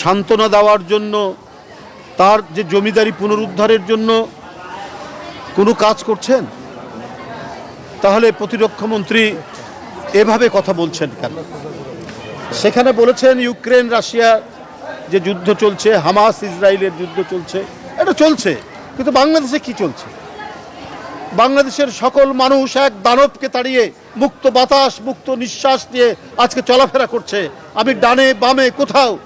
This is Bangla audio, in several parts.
সান্ত্বনা দেওয়ার জন্য, তার যে জমিদারি পুনরুদ্ধারের জন্য কোনো কাজ করছেন? তাহলে প্রতিরক্ষামন্ত্রী এভাবে কথা বলছেন কেন? সেখানে বলেছেন ইউক্রেন, রাশিয়া যে যুদ্ধ চলছে, হামাস, ইসরায়েলের যুদ্ধ চলছে, এটা চলছে, কিন্তু বাংলাদেশে কি চলছে? বাংলাদেশের সকল মানুষ এক দানবকে তাড়িয়ে মুক্ত বাতাস, মুক্ত নিঃশ্বাস দিয়ে আজকে চলাফেরা করছে। আমি ডানে বামে কোথাও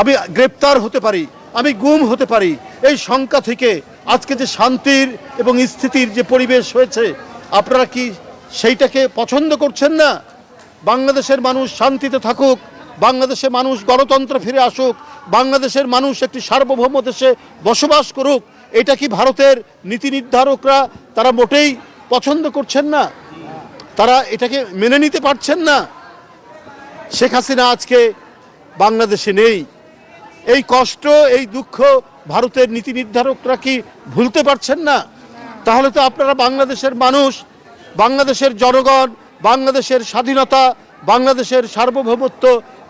আমি গ্রেপ্তার হতে পারি, আমি গুম হতে পারি। এই শঙ্কা থেকে আজকে যে শান্তির এবং স্থিতির যে পরিবেশ হয়েছে, আপনারা কি সেইটাকে পছন্দ করছেন না? বাংলাদেশের মানুষ শান্তিতে থাকুক, বাংলাদেশের মানুষ গণতন্ত্র ফিরে আসুক, বাংলাদেশের মানুষ একটি সার্বভৌম দেশে বসবাস করুক, এটা কি ভারতের নীতি নির্ধারকরা তারা মোটেই পছন্দ করছেন না? তারা এটাকে মেনে নিতে পারছেন না? শেখ হাসিনা আজকে বাংলাদেশে নেই। এই কষ্ট, এই দুঃখ ভারতের নীতি নির্ধারকরা কি ভুলতে পারছেন না? তাহলে তো আপনারা বাংলাদেশের মানুষ, বাংলাদেশের জনগণ, বাংলাদেশের স্বাধীনতা, বাংলাদেশের সার্বভৌমত্ব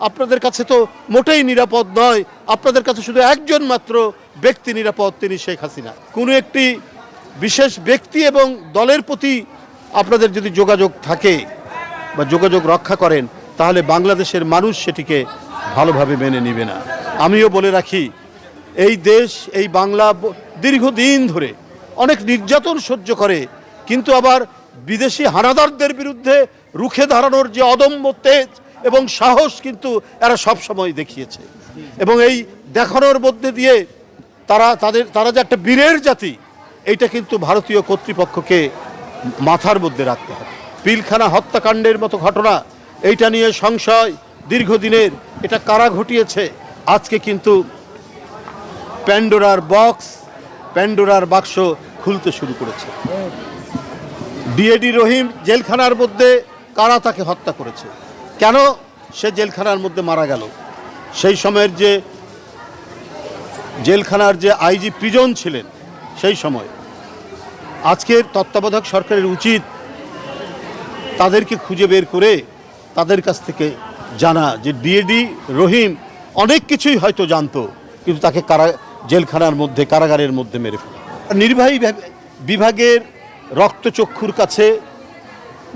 আপনাদের কাছে তো মোটেই নিরাপদ নয়। আপনাদের কাছে শুধু একজন মাত্র ব্যক্তি নিরাপদ, তিনি শেখ হাসিনা। কোনো একটি বিশেষ ব্যক্তি এবং দলের প্রতি আপনাদের যদি যোগাযোগ থাকে বা যোগাযোগ রক্ষা করেন, তাহলে বাংলাদেশের মানুষ সেটিকে ভালোভাবে মেনে নেবে না। আমিও বলে রাখি, এই দেশ, এই বাংলা দীর্ঘদিন ধরে অনেক নির্যাতন সহ্য করে, কিন্তু আবার বিদেশি হানাদারদের বিরুদ্ধে রুখে দাঁড়ানোর যে অদম্য তেজ এবং সাহস কিন্তু এরা সবসময় দেখিয়েছে। এবং এই দেখানোর মধ্যে দিয়ে তারা, তাদের, তারা যে একটা বীরের জাতি, এইটা কিন্তু ভারতীয় কর্তৃপক্ষকে মাথার মধ্যে রাখতে হবে। পিলখানা হত্যাকাণ্ডের মতো ঘটনা, এইটা নিয়ে সংশয় দীর্ঘদিনের, এটা কারা ঘটিয়েছে? আজকে কিন্তু প্যান্ডোরার বক্স প্যান্ডোরার বাক্স খুলতে শুরু করেছে। ডিএডি রহিম জেলখানার মধ্যে কারা তাকে হত্যা করেছে? কেন সে জেলখানার মধ্যে মারা গেল? সেই সময়ের যে জেলখানার যে আইজি প্রিজন ছিলেন, সেই সময়। আজকের তত্ত্বাবধায়ক সরকারের উচিত তাদেরকে খুঁজে বের করে তাদের কাছ থেকে জানা যে ডিএডি রহিম অনেক কিছুই হয়তো জানতো, কিন্তু তাকে কারা, জেলখানার মধ্যে, কারাগারের মধ্যে মেরে ফেলে। নির্বাহী বিভাগের রক্তচক্ষুর কাছে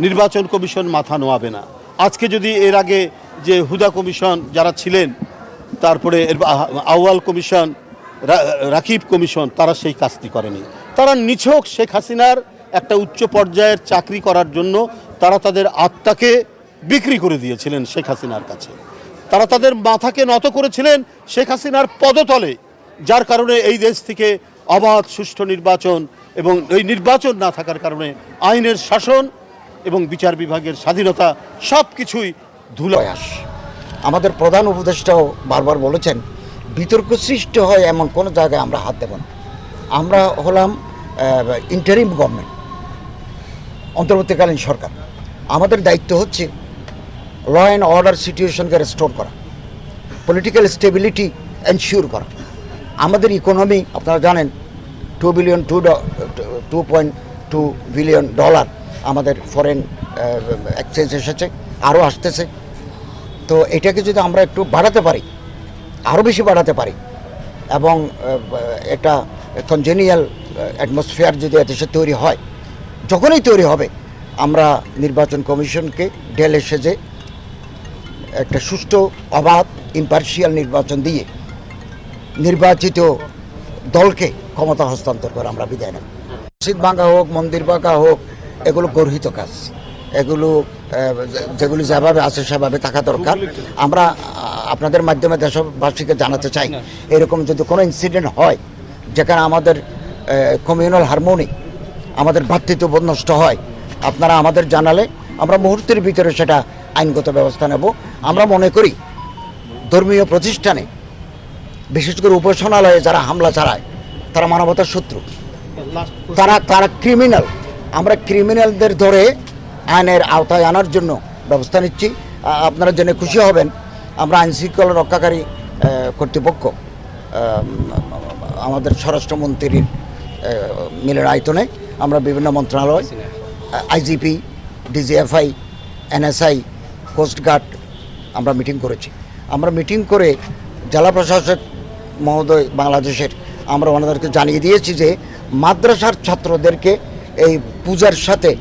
নির্বাচন কমিশন মাথা নোয়াবে না। আজকে যদি এর আগে যে হুদা কমিশন যারা ছিলেন, তারপরে আউয়াল কমিশন রাকিব কমিশন, তারা সেই কাজটি করেনি। তারা নিছক শেখ হাসিনার একটা উচ্চ পর্যায়ের চাকরি করার জন্য তারা তাদের আত্মাকে বিক্রি করে দিয়েছিলেন শেখ হাসিনার কাছে। তারা তাদের মাথাকে নত করেছিলেন শেখ হাসিনার পদতলে, যার কারণে এই দেশ থেকে অবাধ, সুষ্ঠু নির্বাচন এবং এই নির্বাচন না থাকার কারণে আইনের শাসন এবং বিচার বিভাগের স্বাধীনতা সব কিছুই ধুলয়াস আমাদের প্রধান উপদেষ্টাও বারবার বলেছেন, বিতর্ক সৃষ্টি হয় এমন কোনো জায়গায় আমরা হাত দেব না। আমরা হলাম ইন্টারিম গভর্নমেন্ট অন্তর্বর্তীকালীন সরকার। আমাদের দায়িত্ব হচ্ছে ল অ্যান্ড অর্ডার সিচুয়েশনকে রেস্টোর করা। পলিটিক্যাল স্টেবিলিটি এনশিওর করা। আমাদের ইকোনমি আপনারা জানেন two billion two two point two billion dollar আমাদের ফরেন এক্সচেঞ্জ এসেছে, আরও আসতেছে। তো এটাকে যদি আমরা একটু বাড়াতে পারি, আরও বেশি বাড়াতে পারি, এবং এটা কনজেনিয়াল অ্যাটমসফিয়ার যদি দেশে তৈরি হয়, যখনই তৈরি হবে, আমরা নির্বাচন কমিশনকে ঢেলে সেজে একটা সুষ্ঠু, অবাধ ইম্পার্শিয়াল নির্বাচন দিয়ে নির্বাচিত দলকে ক্ষমতা হস্তান্তর করে আমরা বিদায় নেব। মসজিদ ভাঙা হোক, মন্দির ভাঙা হোক, এগুলো গর্হিত কাজ। এগুলো যেগুলি যেভাবে আছে সেভাবে থাকা দরকার। আমরা আপনাদের মাধ্যমে দেশবাসীকে জানাতে চাই, এরকম যদি কোনো ইনসিডেন্ট হয়, যেখানে আমাদের কমিউনাল হারমোনি আমাদের ভ্রাতৃত্ববোধ নষ্ট হয়, আপনারা আমাদের জানালে আমরা মুহূর্তের ভিতরে সেটা আইনগত ব্যবস্থা নেব। আমরা মনে করি ধর্মীয় প্রতিষ্ঠানে, বিশেষ করে উপাসনালয়ে যারা হামলা চালায়, তারা মানবতার শত্রু। তারা তারা ক্রিমিনাল আমরা ক্রিমিনালদের ধরে আইনের আওতায় আনার জন্য ব্যবস্থা নিচ্ছি। আপনারা জেনে খুশি হবেন, আমরা আইন শৃঙ্খলা রক্ষাকারী কর্তৃপক্ষ আমাদের স্বরাষ্ট্রমন্ত্রীর মিলের আয়তনে আমরা বিভিন্ন মন্ত্রণালয় IGP, DGFI, NSI coast guard আমরা মিটিং করেছি। আমরা মিটিং করে জেলা প্রশাসক মহোদয় বাংলাদেশের আমরা ওনাদেরকে জানিয়ে দিয়েছি যে মাদ্রাসার ছাত্রদেরকে এই পূজার সাথে